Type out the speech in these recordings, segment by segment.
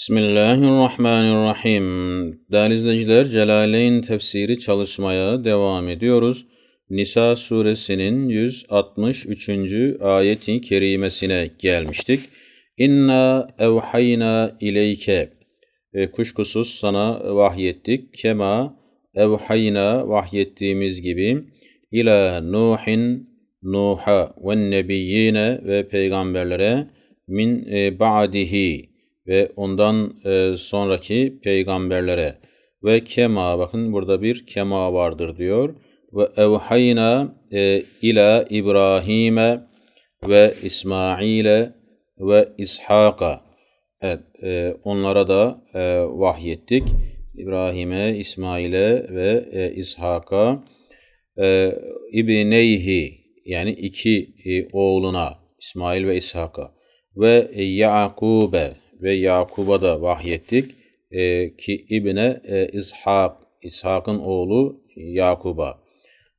Bismillahirrahmanirrahim. Değerli izleyiciler, Celaleyn tefsiri çalışmaya devam ediyoruz. Nisa suresinin 163. ayeti kerimesine gelmiştik. İnna evhayna ileyke. E, kuşkusuz sana vahyettik. Kema evhayna vahyettiğimiz gibi ila Nuhin Nuh'a ve nebiyyine ve peygamberlere min e, ba'dihi ve ondan e, sonraki peygamberlere. Ve kema bakın burada bir kema vardır diyor. Ve evhayna e, ila İbrahim'e ve İsmail'e ve İshak'a. Evet e, onlara da e, vahyettik. İbrahim'e İsmail'e ve e, İshak'a. E, İbneyhi yani iki e, oğluna İsmail ve İshak'a. Ve Yakub'e ve Yakub'a da vahyettik e, ki İbne e, İshak, İshak'ın oğlu Yakub'a.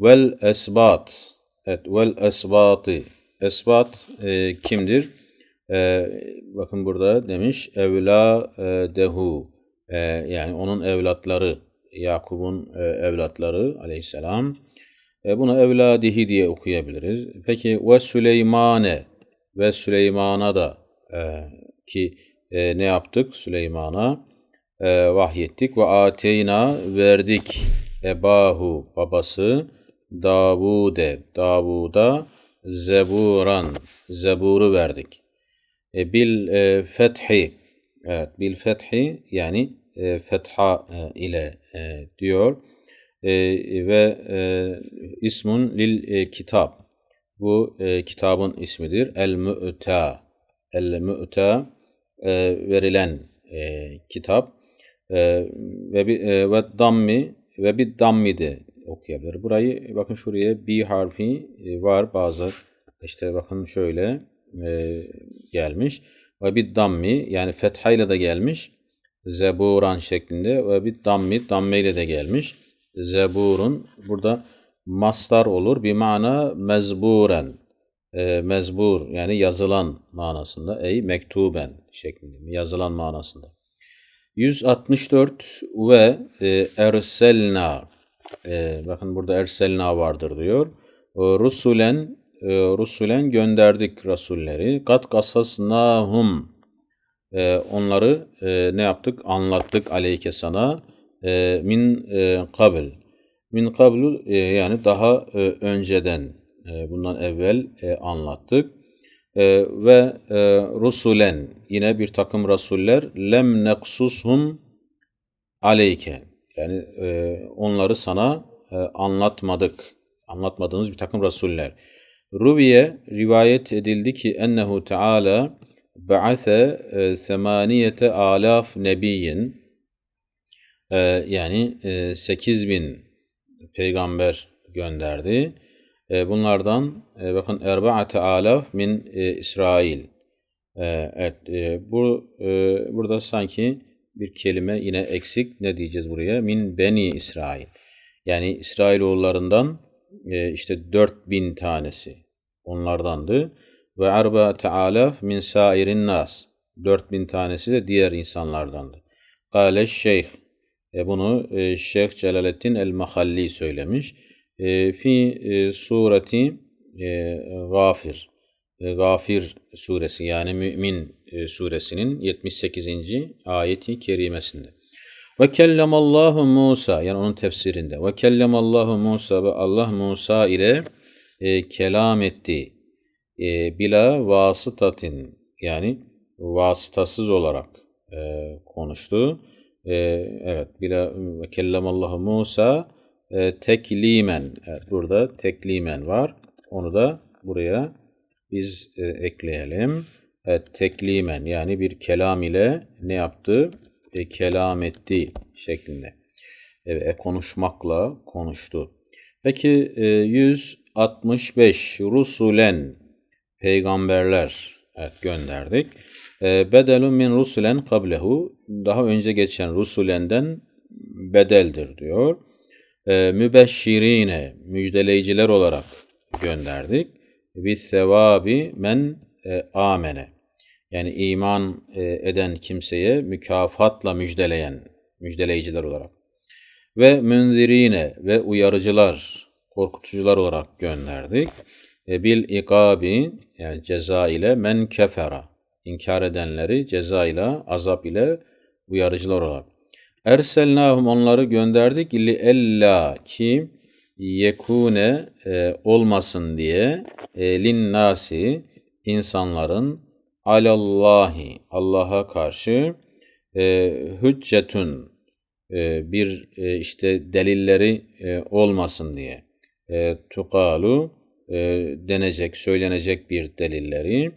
Vel esbat, evet, vel esbatı. Esbat e, kimdir? E, bakın burada demiş evla e, dehu, e, yani onun evlatları, Yakub'un e, evlatları aleyhisselam. E, bunu evladihi diye okuyabiliriz. Peki ve Süleymane ve Süleyman'a da e, ki e, ne yaptık? Süleyman'a? E, vahyettik. Ve ateyna verdik ebahu babası Davude. Davud'a zeburan zeburu verdik. E, bil e, fethi. Evet bil fethi yani e, fetha e, ile e, diyor. E, ve e, ismun lil e, kitap bu e, kitabın ismidir. El mu'ta el mu'ta e, verilen e, kitap. E, ve bir e, ve dammi ve bir dammi de okuyabilir. Burayı bakın şuraya bir harfi e, var bazı. İşte bakın şöyle e, gelmiş. Ve bir dammi yani fethayla da gelmiş. Zeburan şeklinde. Ve bir dammi dammeyle de gelmiş. Zeburun burada mastar olur. Bir mana mezburen e, mezbur yani yazılan manasında ey mektuben şeklinde yazılan manasında. 164 ve e, erselna e, bakın burada erselna vardır diyor. E, rusulen rusulen gönderdik rasulleri. Kat kasasnahum e, onları ne yaptık? Anlattık aleyke sana min e. Min kablu yani daha önceden e, bundan evvel e, anlattık. E, ve rusulen yine bir takım rasuller lem neksushum aleyke yani onları sana anlatmadık. Anlatmadığımız bir takım rasuller. Rubiye rivayet edildi ki ennehu teala ba'ase semaniyete alaf nebiyin yani sekiz bin peygamber gönderdi e, bunlardan e, bakın erba'ate alaf min e, İsrail. E, evet e, bu e, burada sanki bir kelime yine eksik. Ne diyeceğiz buraya? Min beni İsrail. Yani İsrailoğullarından e, işte 4000 tanesi onlardandı. Ve erba'ate alaf min sairin nas. 4000 tanesi de diğer insanlardandı. Kale şeyh. E, bunu e, Şeyh Celaleddin el-Mahalli söylemiş. E, fi e, sureti e, Gafir. Gafir suresi yani Mümin suresinin 78. ayeti kerimesinde. Ve kellemallahu Musa yani onun tefsirinde. Ve kellemallahu Musa ve Allah Musa ile e, kelam etti. E, bila vasıtatin yani vasıtasız olarak e, konuştu. E, evet bila ve kellemallahu Musa e, teklimen. Evet, burada teklimen var. Onu da buraya biz e, ekleyelim. Evet, teklimen yani bir kelam ile ne yaptı? E, kelam etti şeklinde. Evet, konuşmakla konuştu. Peki e, 165 Rusulen peygamberler evet, gönderdik. E, bedelun min rusulen kablehu daha önce geçen rusulenden bedeldir diyor e, mübeşşirine müjdeleyiciler olarak gönderdik. Bis sevabi men e, amene. Yani iman e, eden kimseye mükafatla müjdeleyen, müjdeleyiciler olarak. Ve münzirine ve uyarıcılar, korkutucular olarak gönderdik. E, bil ikabi yani ceza ile men kefera inkar edenleri ceza ile azap ile uyarıcılar olarak. Erselnahum onları gönderdik. Li ella ki yekune e, olmasın diye e, lin nasi insanların alallahi Allah'a karşı e, hüccetün e, bir e, işte delilleri e, olmasın diye. E, tukalu e, denecek, söylenecek bir delilleri.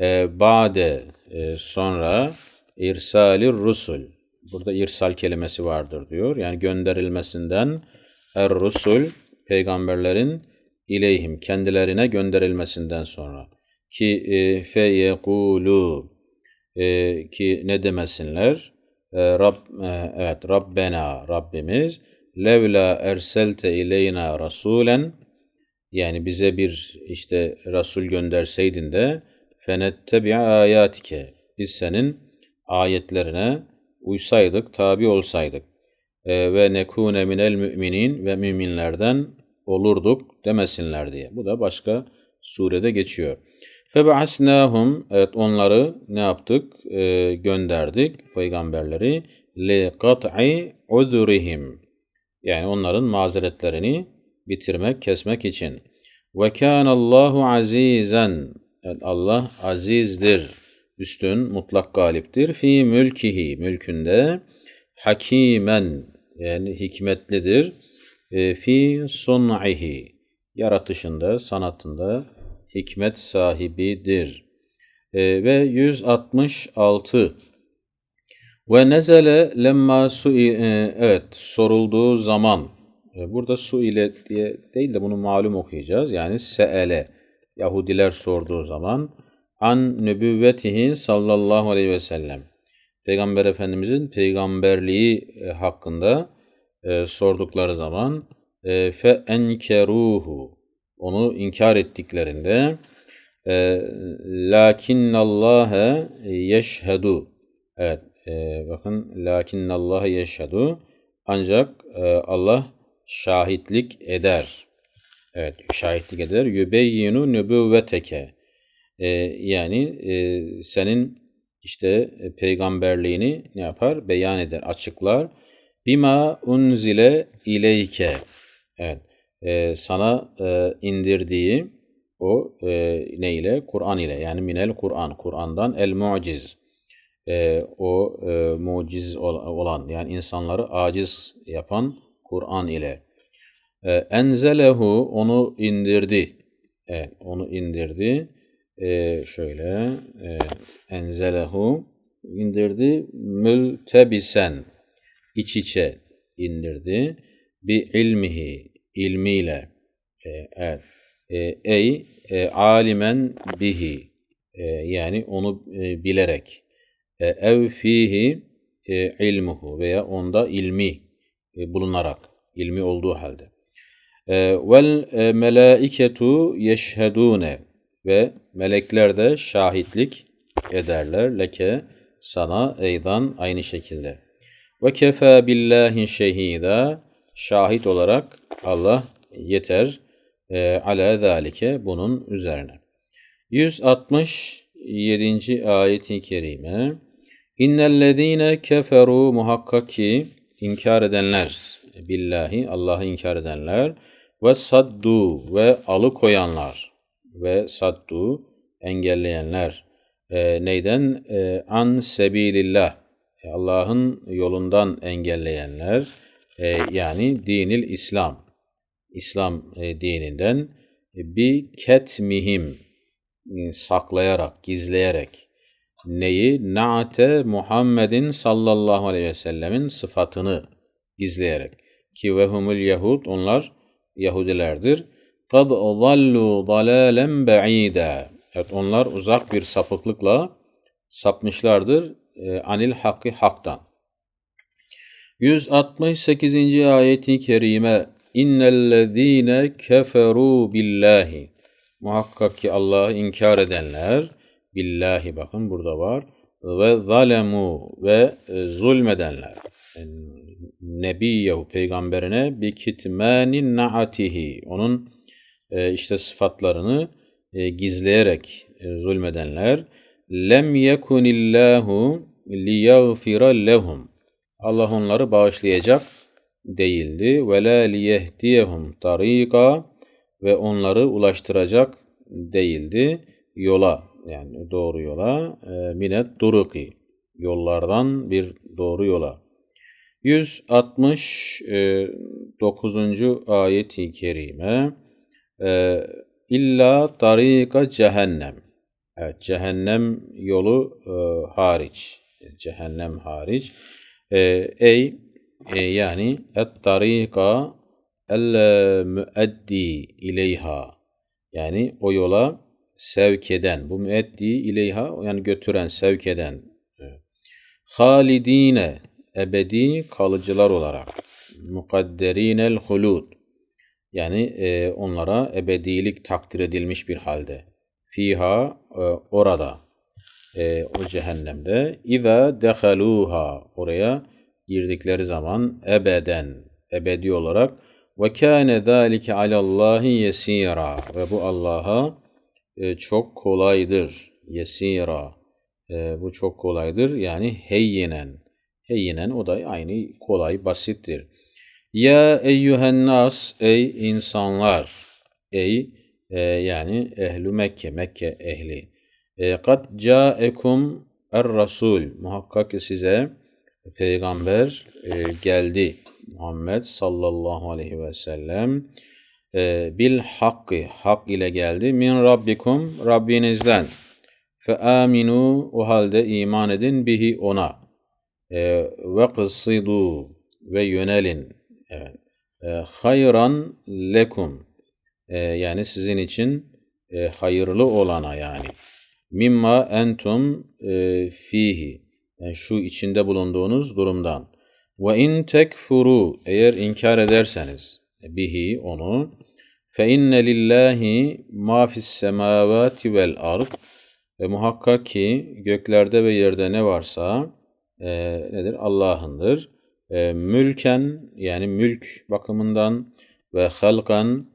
E, bade e, sonra irsali rusul burada irsal kelimesi vardır diyor. Yani gönderilmesinden er rusul peygamberlerin ileyhim kendilerine gönderilmesinden sonra ki e, fe yekulu e, ki ne demesinler e, Rab e, evet Rabbena Rabbimiz levla erselte ileyna rasulen yani bize bir işte Resul gönderseydin de fenettebi ayatike biz senin ayetlerine uysaydık, tabi olsaydık e, ve nekune minel müminin ve müminlerden olurduk demesinler diye. Bu da başka surede geçiyor. Febe'asnâhum evet onları ne yaptık? E, gönderdik peygamberleri li kat'i udurihim yani onların mazeretlerini bitirmek, kesmek için. Ve kânallahu azizen evet, Allah azizdir, üstün, mutlak galiptir. Fi mülkihi, mülkünde hakimen yani hikmetlidir. E, fi sun'ihi, yaratışında, sanatında hikmet sahibidir. E, ve 166 ve nezele lemma su e, evet sorulduğu zaman e, burada su ile diye değil de bunu malum okuyacağız. Yani seele Yahudiler sorduğu zaman an nübüvvetihi sallallahu aleyhi ve sellem Peygamber Efendimizin peygamberliği e, hakkında e, sordukları zaman e, fe enkeruhu onu inkar ettiklerinde e, lakinnallâhe yeşhedu evet e, bakın lakinnallâhe yeşhedu ancak e, Allah şahitlik eder. Evet, şahitlik eder. Yübeyyinu nübüvveteke. Ee, yani e, senin işte e, peygamberliğini ne yapar? Beyan eder, açıklar. Bima unzile ileyke. Evet. E, sana e, indirdiği o e, ne ile? Kur'an ile. Yani minel Kur'an. Kur'an'dan el muciz. E, o e, muciz olan yani insanları aciz yapan Kur'an ile. E, enzelehu onu indirdi. Evet, onu indirdi. E, şöyle e, enzelehu indirdi mültebisen iç içe indirdi. Bi ilmihi ilmiyle e, evet, e, ey e, alimen bihi e, yani onu e, bilerek e, ev fihi e, ilmuhu veya onda ilmi e, bulunarak, ilmi olduğu halde. E, vel e, melaiketu yeşhedune ve melekler de şahitlik ederler leke sana eydan aynı şekilde. Ve kefe billahi şehida şahit olarak Allah yeter e, ala zalike bunun üzerine. 167. ayet-i kerime İnnellezîne keferu muhakkak ki inkar edenler, billahi Allah'ı inkar edenler ve saddu ve alıkoyanlar ve saddu engelleyenler e, neyden? E, an sebilillah e, Allah'ın yolundan engelleyenler e, yani dinil İslam İslam e, dininden e, bir ketmihim e, saklayarak, gizleyerek neyi? Na'te Muhammedin sallallahu aleyhi ve sellemin sıfatını gizleyerek. Ki ve humul Yahud, onlar Yahudilerdir. Kad zallu dalalen ba'ida. Evet onlar uzak bir sapıklıkla sapmışlardır e, anil hakkı haktan. 168. ayeti kerime İnnellezîne keferû billahi Muhakkak ki Allah'ı inkar edenler billahi bakın burada var. Ve zalemu ve e, zulmedenler. Yani, Nebiyehu peygamberine bi kitmani naatihi. Onun e, işte sıfatlarını e, gizleyerek e, zulmedenler. Lem yekunillahu liyaghfira lehum. Allah onları bağışlayacak değildi. Ve la liyehdiyehum tarika ve onları ulaştıracak değildi yola yani doğru yola e, minet duruki yollardan bir doğru yola. 169. ayeti kerime e, illa tarika cehennem. Evet, cehennem yolu e, hariç. Cehennem hariç. E, ey e, yani et tarika el müeddi ileyha. Yani o yola sevk eden, bu müeddi ileyha yani götüren, sevk eden. Evet. Halidine ebedi kalıcılar olarak. Mukadderinel hulud. Yani e, onlara ebedilik takdir edilmiş bir halde. Fiha e, orada. E, o cehennemde. İza dehaluha oraya girdikleri zaman ebeden, ebedi olarak ve kâne zâlike alallâhi yesîrâ ve bu Allah'a e, çok kolaydır. Yesîrâ. E, bu çok kolaydır. Yani heyyinen. Heyyinen o da aynı kolay, basittir. Ya eyyühen nas ey insanlar. Ey e, yani ehlu Mekke, Mekke ehli. E, kad caekum er rasul. Muhakkak ki size peygamber e, geldi. Muhammed sallallahu aleyhi ve sellem e, bil hakkı hak ile geldi min rabbikum Rabbinizden fe aminu o halde iman edin bihi ona e, ve kıssidu ve yönelin evet. e, hayran lekum e, yani sizin için e, hayırlı olana yani mimma entum e, fihi yani şu içinde bulunduğunuz durumdan ve in tekfuru eğer inkar ederseniz bihi onu fe inne lillahi ma fis semavati vel ard ve muhakkak ki göklerde ve yerde ne varsa e, nedir? Allah'ındır. E, mülken yani mülk bakımından ve halkan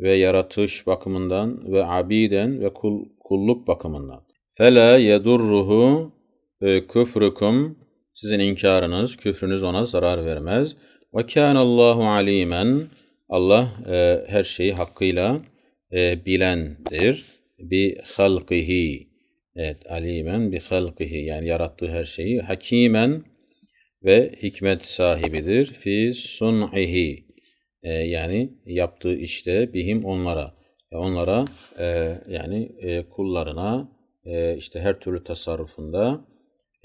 ve yaratış bakımından ve abiden ve kul, kulluk bakımından. Fela yedurruhu e, küfrükum sizin inkarınız, küfrünüz ona zarar vermez. Ve kânallahu alimen Allah e, her şeyi hakkıyla e, bilendir. Bi halqihi. Evet, alimen bi halqihi yani yarattığı her şeyi hakimen ve hikmet sahibidir. Fi sun'ihi e, yani yaptığı işte bihim onlara. E, onlara e, yani e, kullarına e, işte her türlü tasarrufunda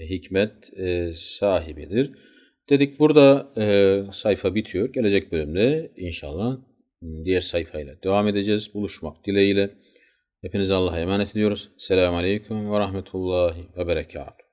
e, hikmet e, sahibidir. Dedik burada e, sayfa bitiyor. Gelecek bölümde inşallah diğer sayfayla devam edeceğiz. Buluşmak dileğiyle. Hepinize Allah'a emanet ediyoruz. Selamun Aleyküm ve Rahmetullahi ve Berekatuhu.